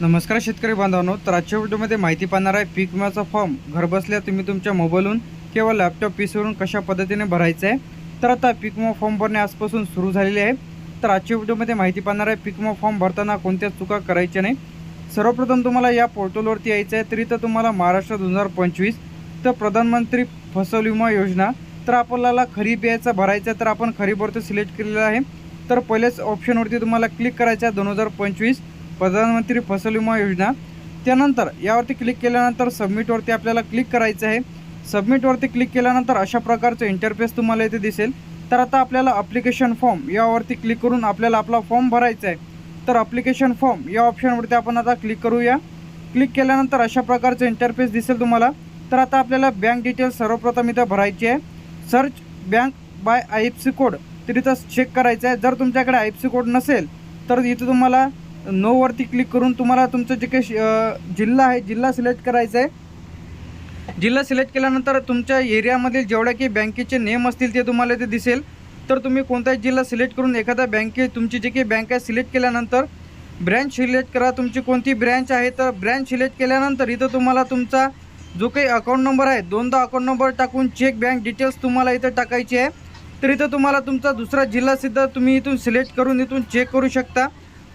नमस्कार शेतकरी बांधवांनो तर आजच्या व्हिडिओमध्ये माहिती पाहणार आहे पीक विम्याचा फॉर्म. घरबसल्या तुम्ही तुमच्या मोबाईलहून किंवा लॅपटॉप पीसीवरून कशा पद्धतीने भरायचं आहे? तर आता पीक विमा फॉर्म भरणे आजपासून सुरू झालेले आहे. तर आजच्या व्हिडिओमध्ये माहिती पाहणार आहे पीक विमा फॉर्म भरताना कोणत्या चुका करायच्या नाही. सर्वप्रथम तुम्हाला या पोर्टलवरती यायचं आहे तरी तर तुम्हाला महाराष्ट्र दोन हजार पंचवीस तर प्रधानमंत्री फसल विमा योजना तर आपल्याला खरीप यायचा भरायचा आहे, तर आपण खरीपवरती सिलेक्ट केलेलं आहे. तर पहिलेच ऑप्शनवरती तुम्हाला क्लिक करायचं आहे दोन हजार पंचवीस. प्रधानमंत्री फसल विमा योजना. त्यानंतर यावरती क्लिक केल्यानंतर सबमिटवरती आपल्याला क्लिक करायचं आहे. सबमिटवरती क्लिक केल्यानंतर अशा प्रकारचं इंटरफेस तुम्हाला इथे दिसेल. तर आता आपल्याला अप्लिकेशन फॉर्म यावरती क्लिक करून आपल्याला आपला फॉर्म भरायचा आहे. तर अप्लिकेशन फॉर्म या ऑप्शनवरती आपण आता क्लिक करूया. क्लिक केल्यानंतर अशा प्रकारचं इंटरफेस दिसेल तुम्हाला. तर आता आपल्याला बँक डिटेल्स सर्वप्रथम इथं भरायची आहे. Search bank by I F C code तर इथं चेक करायचं आहे. जर तुमच्याकडे आय एफ सी कोड नसेल तर इथं तुम्हाला नोवरती क्लिक करून तुम्हाला तुमचं जे काही जिल्हा आहे जिल्हा सिलेक्ट करायचा आहे. जिल्हा सिलेक्ट केल्यानंतर तुमच्या एरियामधील जेवढ्या काही बँकेचे नेम असतील ते तुम्हाला इथे दिसेल. तर तुम्ही कोणताही जिल्हा सिलेक्ट करून एखादा बँके तुमची जे काही बँक आहे सिलेक्ट केल्यानंतर ब्रँच सिलेक्ट करा. तुमची कोणती ब्रँच आहे तर ब्रँच सिलेक्ट केल्यानंतर इथं तुम्हाला तुमचा जो काही अकाउंट नंबर आहे दोनदा अकाउंट नंबर टाकून चेक बँक डिटेल्स तुम्हाला इथं टाकायची आहे. तर इथं तुम्हाला तुमचा दुसरा जिल्हासुद्धा तुम्ही इथून सिलेक्ट करून इथून चेक करू शकता.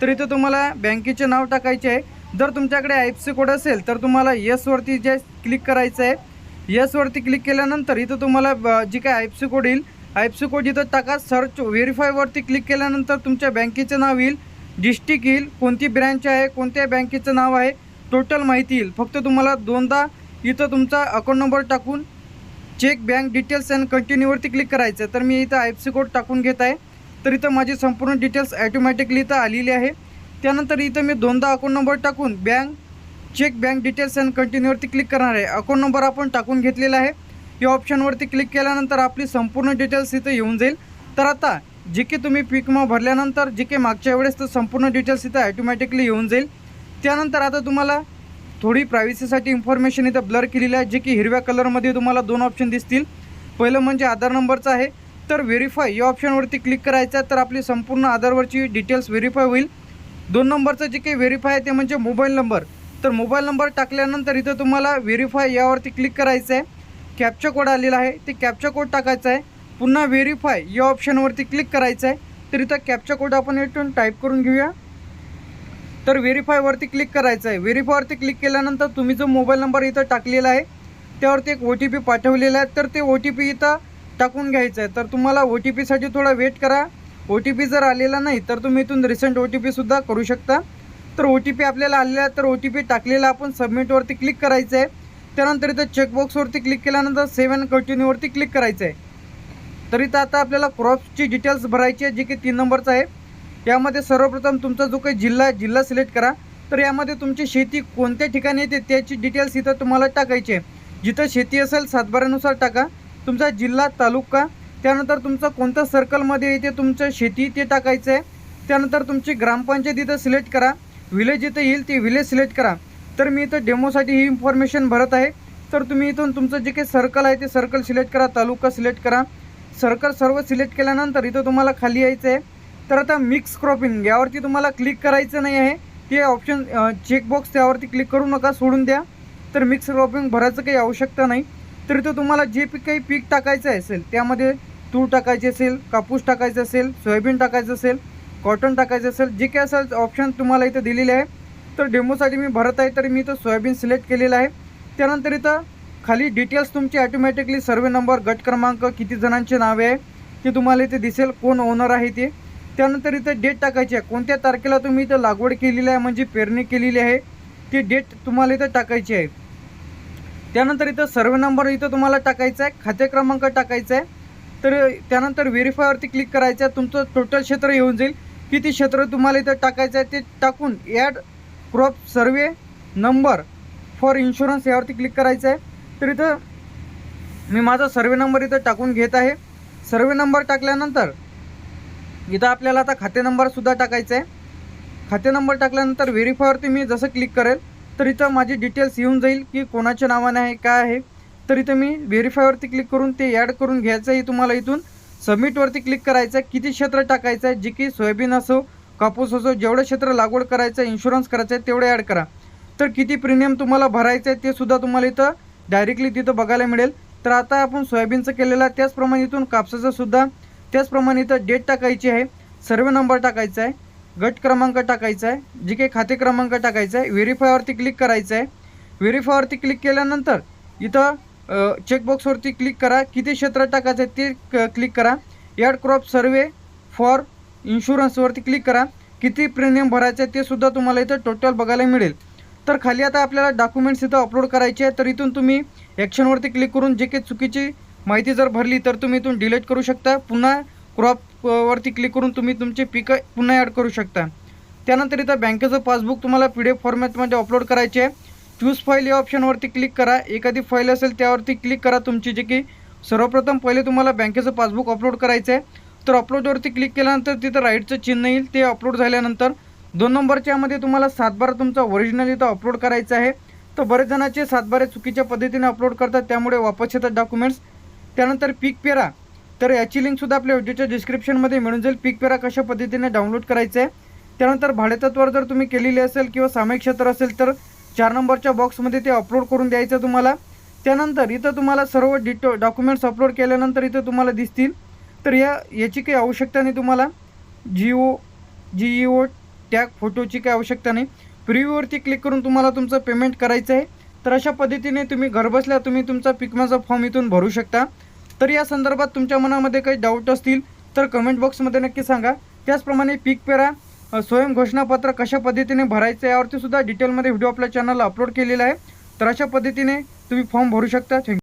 तर इथं तुम्हाला बँकेचे नाव टाकायचे आहे. जर तुमच्याकडे आय एफ सी कोड असेल तर तुम्हाला येसवरती जे क्लिक करायचं आहे येसवरती क्लिक केल्यानंतर इथं तुम्हाला ब- जी काय आय एफ सी कोड येईल आय एफ सी कोड इथं टाका सर्च व्हेरीफायवरती क्लिक केल्यानंतर तुमच्या बँकेचं नाव येईल डिस्ट्रिक्ट येईल कोणती ब्रँच आहे कोणत्या बँकेचं नाव आहे टोटल माहिती येईल. फक्त तुम्हाला दोनदा इथं तुमचा अकाउंट नंबर टाकून चेक बँक डिटेल्स अँड कंटिन्यूवरती क्लिक करायचं आहे. तर मी इथं आय एफ सी कोड टाकून घेत आहे. तर इथं माझी संपूर्ण डिटेल्स ॲटोमॅटिकली इथं आलेली आहे. त्यानंतर इथं मी दोनदा अकाउंट नंबर टाकून bank check bank details and कंटिन्यूवरती click करणार आहे. अकाउंट नंबर आपण टाकून घेतलेला आहे. या ऑप्शनवरती क्लिक केल्यानंतर आपली संपूर्ण डिटेल्स इथं येऊन जाईल. तर आता जे की तुम्ही पीक विमा भरल्यानंतर जे की मागच्या वेळेस तर संपूर्ण डिटेल्स इथं ॲटोमॅटिकली येऊन जाईल. त्यानंतर आता तुम्हाला थोडी प्रायव्हसीसाठी इन्फॉर्मेशन इथं ब्लर केलेली आहे जे की हिरव्या कलरमध्ये तुम्हाला दोन ऑप्शन दिसतील. पहिलं म्हणजे आधार नंबरचं आहे. तर व्हेरीफाय या ऑप्शनवरती क्लिक करायचं आहे तर आपली संपूर्ण आधारवरची डिटेल्स व्हेरीफाय होईल. दोन नंबरचं जे काही व्हेरीफाय आहे ते म्हणजे मोबाईल नंबर तर मोबाईल नंबर टाकल्यानंतर इथं तुम्हाला व्हेरीफाय यावरती क्लिक करायचं आहे. कॅप्चा कोड आलेला आहे ते कॅप्चा कोड टाकायचा आहे. पुन्हा व्हेरीफाय या ऑप्शनवरती क्लिक करायचं आहे. तर इथं कॅप्चा कोड आपण इथून टाईप करून घेऊया. तर व्हेरीफायवरती क्लिक करायचं आहे. व्हेरीफायवरती क्लिक केल्यानंतर तुम्ही जो मोबाईल नंबर इथं टाकलेला आहे त्यावरती एक ओ टी पी पाठवलेला आहे. तर ते ओ टी पी इथं टाकून घ्यायचं आहे तर तुम्हाला ओ टी पीसाठी थोडा वेट करा. ओ टी पी जर आलेला नाही तर तुम्ही इथून रिसेंट ओ टी पीसुद्धा करू शकता. तर ओ टी पी आपल्याला आलेला आहे तर ओ टी पी टाकलेला आपण सबमिटवरती क्लिक करायचं आहे त्यानंतर इथं चेकबॉक्सवरती क्लिक केल्यानंतर सेव्ह अँड कंटिन्यूवरती क्लिक करायचं आहे तर इथं आता आपल्याला क्रॉप्सची डिटेल्स भरायची आहे जे की तीन नंबरचं आहे. यामध्ये सर्वप्रथम तुमचा जो काही जिल्हा आहे जिल्हा सिलेक्ट करा. तर यामध्ये तुमची शेती कोणत्या ठिकाणी येते त्याची डिटेल्स इथं तुम्हाला टाकायची आहे. जिथं शेती असेल सातबाऱ्यानुसार टाका. तुमचा जिल्हा तालुका त्यानंतर तुमचं कोणत्या सर्कलमध्ये येते तुमचं शेती ते टाकायचं आहे त्यानंतर तुमची ग्रामपंचायत इथं सिलेक्ट करा विलेज इथं येईल ते विलेज सिलेक्ट करा. तर मी इथं डेमोसाठी ही इन्फॉर्मेशन भरत आहे. तर तुम्ही इथून तुमचं जे काही सर्कल आहे ते सर्कल सिलेक्ट करा तालुका सिलेक्ट करा. सर्कल सर्व सिलेक्ट केल्यानंतर इथं तुम्हाला खाली यायचं आहे. तर आता मिक्स क्रॉपिंग यावरती तुम्हाला क्लिक करायचं नाही आहे. ते ऑप्शन चेकबॉक्स त्यावरती क्लिक करू नका सोडून द्या. तर मिक्स क्रॉपिंग भरायचं काही आवश्यकता नाही. तर इथं तुम्हाला जे पीक काही पीक टाकायचं असेल त्यामध्ये तूर टाकायची असेल कापूस टाकायचं असेल सोयाबीन टाकायचं असेल कॉटन टाकायचं असेल जे काही असेल ऑप्शन तुम्हाला इथं दिलेले आहे. तर डेमोसाठी मी भरत आहे तर मी इथं सोयाबीन सिलेक्ट केलेलं आहे. त्यानंतर इथं खाली डिटेल्स तुमची ॲटोमॅटिकली सर्वे नंबर गट क्रमांक किती जणांचे नावे आहे ते तुम्हाला इथे दिसेल कोण ओनर आहे ते. त्यानंतर इथं डेट टाकायची आहे. कोणत्या तारखेला तुम्ही इथं लागवड केलेली आहे म्हणजे पेरणी केलेली आहे ती डेट तुम्हाला इथं टाकायची आहे. त्यानंतर इथं सर्वे नंबर इथं तुम्हाला टाकायचा आहे खाते क्रमांक टाकायचा आहे. तर त्यानंतर व्हेरीफायवरती क्लिक करायचं आहे तुमचं टोटल क्षेत्र येऊन जाईल. किती क्षेत्र तुम्हाला इथं टाकायचं आहे ते टाकून add crop survey number for insurance यावरती क्लिक करायचं आहे. तर इथं मी माझा सर्वे नंबर इथं टाकून घेत आहे. सर्वे नंबर टाकल्यानंतर इथं आपल्याला आता खाते नंबरसुद्धा टाकायचा आहे. खाते नंबर टाकल्यानंतर व्हेरीफायवरती मी जसं क्लिक करेल तर इथं माझी डिटेल्स येऊन जाईल की कोणाच्या नावाने आहे काय आहे. तर इथं मी व्हेरीफायवरती क्लिक करून ते ॲड करून घ्यायचं आहे तुम्हाला इथून. सबमिटवरती क्लिक करायचं आहे. किती क्षेत्र टाकायचं आहे? जे की सोयाबीन असो कापूस असो जेवढं क्षेत्र लागवड करायचं आहे इन्शुरन्स करायचं आहे तेवढे ॲड करा. तर किती प्रीमियम तुम्हाला भरायचं आहे ते सुद्धा तुम्हाला इथं डायरेक्टली तिथं बघायला मिळेल. तर आता आपण सोयाबीनचं केलेलं आहे. त्याचप्रमाणे इथून कापसाचं सुद्धा त्याचप्रमाणे इथं डेट टाकायची आहे. सर्वे नंबर टाकायचा आहे. गट क्रमांक टाकायचा आहे. जे काही खाते क्रमांक टाकायचा आहे व्हेरीफायवरती क्लिक करायचं आहे. व्हेरीफायवरती क्लिक केल्यानंतर इथं चेकबॉक्सवरती क्लिक करा. किती क्षेत्र टाकायचं आहे ते क- क्लिक करा. याड क्रॉप सर्वे फॉर इन्शुरन्सवरती क्लिक करा. किती प्रीमियम भरायचं आहे ते सुद्धा तुम्हाला इथं टोटल बघायला मिळेल. तर खाली आता आपल्याला डॉक्युमेंट्स इथं अपलोड करायचे आहे तर इथून तुम्ही ॲक्शनवरती क्लिक करून जे काही चुकीची माहिती जर भरली तर तुम्ही इथून डिलीट करू शकता. पुन्हा क्रॉप वरती क्लिक करून तुम्ही तुमचे पिकं पुन्हा ॲड करू शकता. त्यानंतर इथं बँकेचं पासबुक तुम्हाला पी डी एफ फॉर्मॅटमध्ये अपलोड करायचे आहे. चूज फाईल या ऑप्शनवरती क्लिक करा. एखादी फाईल असेल त्यावरती क्लिक करा तुमची जे की सर्वप्रथम पहिले तुम्हाला बँकेचं पासबुक अपलोड करायचं आहे. तर अपलोडवरती क्लिक केल्यानंतर तिथं राईटचं चिन्ह येईल ते अपलोड झाल्यानंतर दोन नंबरच्यामध्ये तुम्हाला सातबारा तुमचा ओरिजिनल इथं अपलोड करायचं आहे. तर बरेच जणांचे सातबारे चुकीच्या पद्धतीने अपलोड करतात त्यामुळे वापस येतात डॉक्युमेंट्स त्यानंतर पीक पेरा. तर याची लिंकसुद्धा आपल्या व्हिडिओच्या डिस्क्रिप्शनमध्ये मिळून जाईल. पीक पेरा कशा पद्धतीने डाउनलोड करायचं आहे. त्यानंतर भाडेतत्वावर जर तुम्ही केलेली असेल किंवा सामायिक क्षेत्र असेल तर चार नंबरच्या बॉक्समध्ये ते अपलोड करून द्यायचं तुम्हाला. त्यानंतर इथं तुम्हाला सर्व डिटो डॉक्युमेंट्स अपलोड केल्यानंतर इथं तुम्हाला दिसतील. तर या याची काही आवश्यकता नाही तुम्हाला. जिओ जी ओ टॅग फोटोची काही आवश्यकता नाही. प्रिव्ह्यूवरती क्लिक करून तुम्हाला तुमचं पेमेंट करायचं आहे. तर अशा पद्धतीने तुम्ही घरबसल्या तुम्ही तुमचा पिकमाचा फॉर्म इथून भरू शकता. तर या संदर्भात तुमच्या मनामध्ये काही डाऊट असतील तर कमेंट बॉक्समध्ये नक्की सांगा. त्याचप्रमाणे पीक पेरा स्वयं घोषणापत्र कशा पद्धतीने भरायचं यावरती सुद्धा डिटेलमध्ये व्हिडिओ आपल्या चॅनलला अपलोड केलेला आहे. तर अशा पद्धतीने तुम्ही फॉर्म भरू शकता. थँक्यू